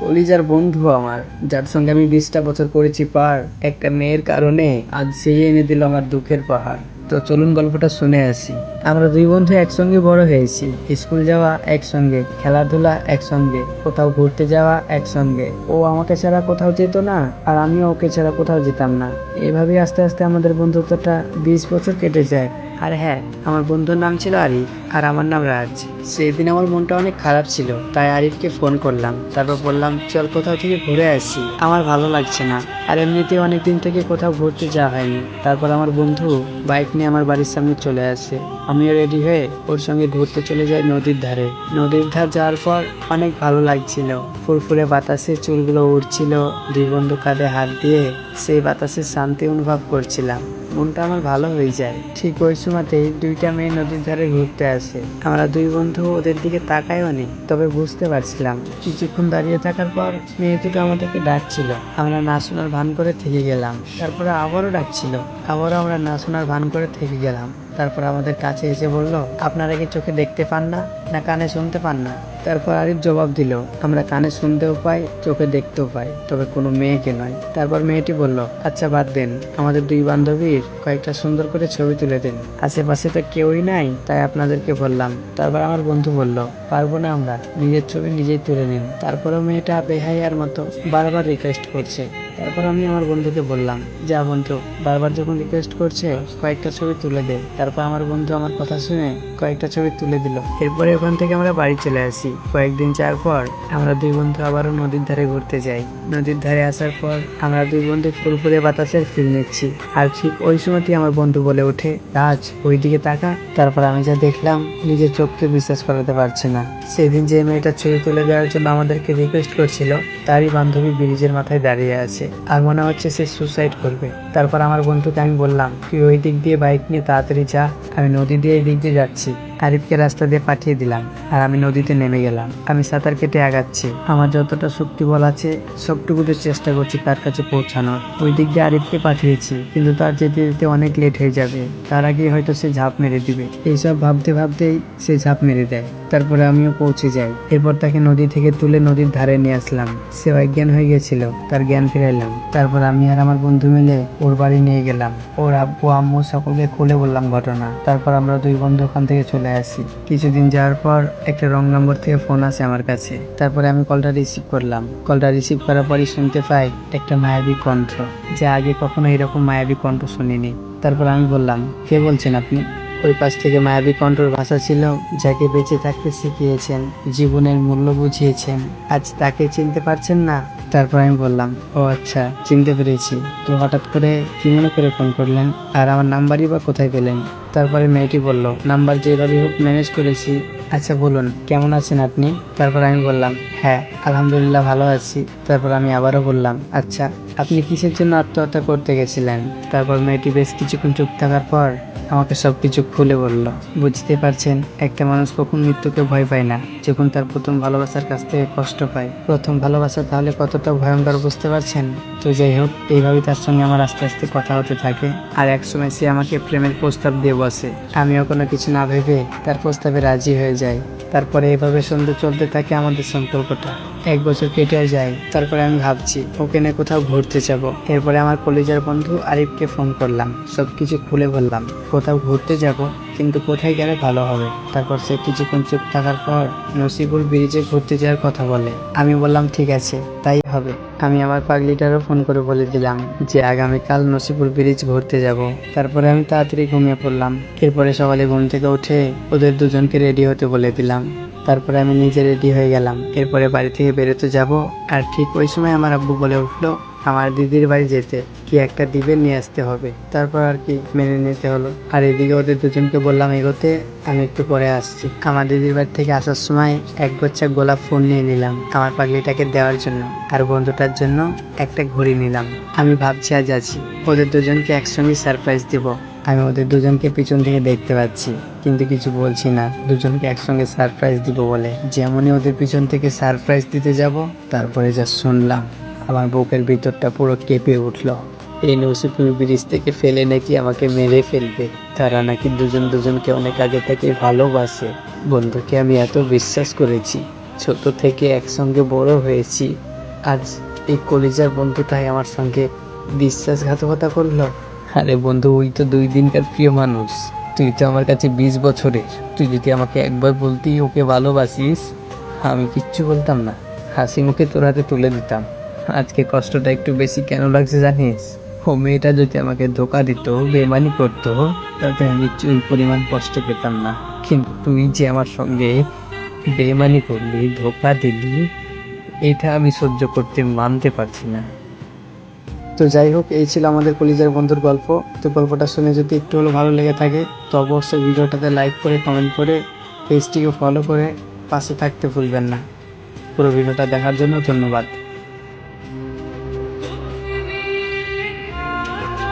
কলিজার বন্ধু আমার, যার সঙ্গে আমি বিশটা বছর করেছি পার, একটা মেয়ের কারণে আজ সে এনে দিল আমার দুঃখের পাহাড়। তো চলুন গল্পটা শুনে আসি। আমরা দুই বন্ধু একসঙ্গে বড় হয়েছি। স্কুল যাওয়া একসঙ্গে, খেলাধুলা একসঙ্গে, কোথাও ঘুরতে যাওয়া একসঙ্গে। ও আমাকে ছাড়া কোথাও যেত না, আর আমিও ওকে ছাড়া কোথাও যেতাম না। এভাবেই আস্তে আস্তে আমাদের বন্ধুত্বটা বিশ বছর কেটে যায়। আর হ্যাঁ আমার বন্ধুর নাম ছিল আরিফ আর আমার নাম রাজ। সেদিন আমার মনটা অনেক খারাপ ছিল, তাই আরিফকে ফোন করলাম। তারপর বললাম, চল কোথাও থেকে ঘুরে আসি, আমার ভালো লাগছে না। আর এমনিতে অনেক দিন থেকে কোথাও ঘুরতে যাওয়া হয়নি। তারপর আমার বন্ধু বাইক নিয়ে আমার বাড়ির সামনে চলে আসে। আমিও রেডি হয়ে ওর সঙ্গে ঘুরতে চলে যাই নদীর ধারে। নদীর ধার যাওয়ার পর অনেক ভালো লাগছিল। ফুরফুরে বাতাসে চুলগুলো উড়ছিল, দুই বন্ধু কাঁধে হাত দিয়ে সেই বাতাসের শান্তি অনুভব করছিলাম। মনটা আমার ভালো হয়ে যায়। ঠিক ওই সময়তেই দুইটা মেয়ে নদীর ধারে ঘুরতে আসে। আমরা দুই বন্ধু ওদের দিকে তাকাইও নি, তবে বুঝতে পারছিলাম। কিছুক্ষণ দাঁড়িয়ে থাকার পর মেয়ে দুটো আমাদেরকে ডাকছিল। আমরা না শোনার ভান করে থেকে গেলাম। তারপরে আবারও ডাকছিল। আবারও আমরা না শোনার ভান করে থেকে গেলাম। তারপর আমাদের কাছে এসে বলল, আপনারা কি চোখে দেখতে পান না? না কানে শুনতে পান না? তারপর আরিফ জবাব দিল, আমরা কানে শুনতেও পাই, চোখে দেখতেও পাই, তবে কোনো মেয়েকে নয়। তারপর মেয়েটি বলল আচ্ছা বাদ দেন। আমাদের দুই বান্ধবীর কয়েকটা সুন্দর করে ছবি তুলে দিন। আশেপাশে তো কেউই নাই, তাই আপনাদেরকে বললাম। তারপর আমার বন্ধু বলল, পারব না আমরা, নিজের ছবি নিজেই তুলে নিন। তারপরেও মেয়েটা বেহাইয়ার মতো বারবার রিকোয়েস্ট করছে। তারপর আমি আমার বন্ধুকে বললাম, যা বন্ধু, বারবার যখন রিকোয়েস্ট করছে, কয়েকটা ছবি তুলে দে। তারপর আমার বন্ধু আমার কথা শুনে কয়েকটা ছবি তুলে দিল। এরপরে ওখান থেকে আমরা বাড়ি চলে আসি। কয়েকদিন যাওয়ার পর আমরা দুই বন্ধু আবারও নদীর ধারে ঘুরতে যাই। নদীর ধারে আসার পর আমরা দুই বন্ধু ফুরফুরে বাতাসের ফিল নিচ্ছি। আর ঠিক ওই সময়তেই আমার বন্ধু বলে ওঠে, রাজ ওই দিকে তাকা। তারপর আমি যা দেখলাম, নিজের চোখকে বিশ্বাস করাতে পারছি না। সেদিন যে মেয়েটা ছবি তুলে দেওয়ার জন্য আমাদেরকে রিকোয়েস্ট করছিল, তারই বান্ধবী ব্রিজের মাথায় দাঁড়িয়ে আছে আর মনে হচ্ছে সে সুসাইড করবে। তারপর আমার বন্ধুকে আমি বললাম, তুই ওই দিক দিয়ে বাইক নিয়ে তাড়াতাড়ি যা, আমি নদী দিয়ে এই দিক দিয়ে যাচ্ছি। আরিফকে রাস্তা দিয়ে পাঠিয়ে দিলাম আর আমি নদীতে নেমে গেলাম। আমি সাঁতার কেটে আগাচ্ছি। আমার যতটা শক্তি বল আছে সবটুকুতে চেষ্টা করছি তার কাছে পৌঁছানোর। ওই দিক দিয়ে আরিফকে পাঠিয়েছি, কিন্তু তার যেতে যেতে অনেক লেট হয়ে যাবে। তার আগে হয়তো সে ঝাঁপ মেরে দিবে। এইসব ভাবতে ভাবতেই সে ঝাঁপ মেরে দেয়। তারপরে আমিও পৌঁছে যাই। এরপর তাকে নদী থেকে তুলে নদীর ধারে নিয়ে আসলাম। সে অজ্ঞান হয়ে গেছিল, তার জ্ঞান ফিরাইলাম। তারপর আমি আর আমার বন্ধু মিলে ওর বাড়ি নিয়ে গেলাম। ওর আব্বু, আম্মু সকলকে খুলে বললাম ঘটনা। তারপর আমরা দুই বন্ধু ওখান থেকে চলে আসি। কিছুদিন যাওয়ার পর একটা রং নম্বর থেকে ফোন আসে আমার কাছে। তারপরে আমি কলটা রিসিভ করলাম। কলটা রিসিভ করার পরই শুনতে পাই একটা মায়াবী কণ্ঠ। যে আগে কখনো এরকম মায়াবী কণ্ঠ শুনিনি। তারপর আমি বললাম, কে বলছেন আপনি? ওই পাশ থেকে মায়াবী কণ্ঠর ভাষা ছিল, যাকে বেঁচে থাকতে শিখিয়েছেন, জীবনের মূল্য বুঝিয়েছেন। আজ তাকে চিনতে পারছেন না? তারপর আমি বললাম, ও আচ্ছা চিনতে পেরেছি। তো হঠাৎ করে কি মনে করে ফোন করলেন? আর আমার নাম্বারই বা কোথায় পেলেন? তারপরে মেয়েটি বলল, নাম্বার যেভাবে হোক ম্যানেজ করেছি। আচ্ছা বলুন, কেমন আছেন আপনি? তারপর আমি বললাম হ্যাঁ আলহামদুলিল্লাহ ভালো আছি। তারপর আমি আবারও বললাম আচ্ছা আপনি কিসের জন্য আত্মহত্যা করতে গেছিলেন? তারপর মেয়েটি বেশ কিছুক্ষণ চুপ থাকার পর আমাকে সব কিছু খুলে বলল, বুঝতে পারছেন, একটা মানুষ কখন মৃত্যুকে ভয় পায় না। যখন তার প্রথম ভালোবাসার কাছ থেকে কষ্ট পায়। প্রথম ভালোবাসা তাহলে কতটা ভয়ঙ্কর বুঝতে পারছেন? তো যাই হোক, এইভাবেই তার সঙ্গে আমার আস্তে আস্তে কথা হতে থাকে। আর একসময় সে আমাকে প্রেমের প্রস্তাব দিয়ে বসে। আমিও কোনো কিছু না ভেবে তার প্রস্তাবে রাজি হয়ে যাই। তারপরে এভাবে সন্ধে চলতে থাকে আমাদের সম্পর্কটা। এক বছর কেটে যায়। তারপরে আমি ভাবছি, ওকে নিয়ে কোথাও ঘুরতে যাব। এরপরে আমার কলেজের বন্ধু আরিফকে ফোন করলাম। সব কিছু খুলে বললাম, কোথাও ঘুরতে যাব? কিন্তু কোথায় গেলে ভালো হবে? তারপর সে কিছুক্ষণ চুপ থাকার পর নসিপুর ব্রিজে ঘুরতে যাওয়ার কথা বলে। আমি বললাম, ঠিক আছে, তাই হবে। আমি আমার পাগলিটারও ফোন করে বলে দিলাম যে, আগামীকাল নসিপুর ব্রিজ ঘুরতে যাব। তারপরে আমি তাড়াতাড়ি ঘুমিয়ে পড়লাম। এরপরে সকালে ঘুম থেকে উঠে ওদের দুজনকে রেডি হতে বলে দিলাম। তারপরে আমি নিজে রেডি হয়ে গেলাম। এরপরে বাড়ি থেকে বেরোতে যাব। আর ঠিক ওই সময় আমার আব্বু বলে উঠল আমার দিদির বাড়ি যেতে কি একটা দিবে নিয়ে আসতে হবে। তারপর আর কি মেনে নিতে হলো। আর এদিকে ওদের দুজনকে বললাম এগোতে, আমি একটু পরে আসছি। আমার দিদির বাড়ি থেকে আসার সময় এক গোচ্ছা গোলাপ ফুল নিয়ে নিলাম আমার পাগলিটাকে দেওয়ার জন্য আর বন্ধুটার জন্য একটা ঘড়ি নিলাম। আমি ভাবছি আজ আছি। ওদের দুজনকে একসঙ্গে সারপ্রাইজ দিব। আমি ওদের দুজনকে পিছন থেকে দেখতে পাচ্ছি, কিন্তু কিছু বলছি না। দুজনকে একসঙ্গে সারপ্রাইজ দিব বলে। যেমনই ওদের পিছন থেকে সারপ্রাইজ দিতে যাব, তারপরে যা শুনলাম। আমার বুকের ভিতরটা পুরো কেঁপে উঠল। এই নসিপুর ব্রিজ থেকে ফেলে নাকি আমাকে মেরে ফেলবে? তারা নাকি দুজন দুজনকে অনেক আগে থেকে ভালোবাসে। বন্ধুকে আমি এত বিশ্বাস করেছি, ছোট থেকে একসঙ্গে বড় হয়েছি। আজ এই কলিজার বন্ধুটাই আমার সঙ্গে বিশ্বাসঘাতকতা করল। আরে বন্ধু, ওই তো দুই দিনকার প্রিয় মানুষ। তুই তো আমার কাছে বিশ বছরের। তুই যদি আমাকে একবার বলতি ওকে ভালোবাসিস, আমি কিচ্ছু বলতাম না। হাসি মুখে তোর হাতে তুলে দিতাম। আজকে কষ্টটা একটু বেশি কেন লাগছে জানিস? ও মেয়েটা যদি আমাকে ধোকা দিত, বেমানি করতো, তাতে আমি চুল পরিমাণ কষ্ট পেতাম না। কিন্তু তুই যে আমার সঙ্গে বেমানি করলি, ধোকা দিলি, এটা আমি সহ্য করতে মানতে পারছি না। তো যাই হোক, এই ছিল আমাদের কলিজার বন্ধুর গল্প। তো গল্পটা শুনে যদি একটু হলেও ভালো লেগে থাকে, তো অবশ্যই ভিডিওটাতে লাইক করে কমেন্ট করে পেজটিকে ফলো করে পাশে থাকতে ভুলবেন না। পুরো ভিডিওটা দেখার জন্য ধন্যবাদ।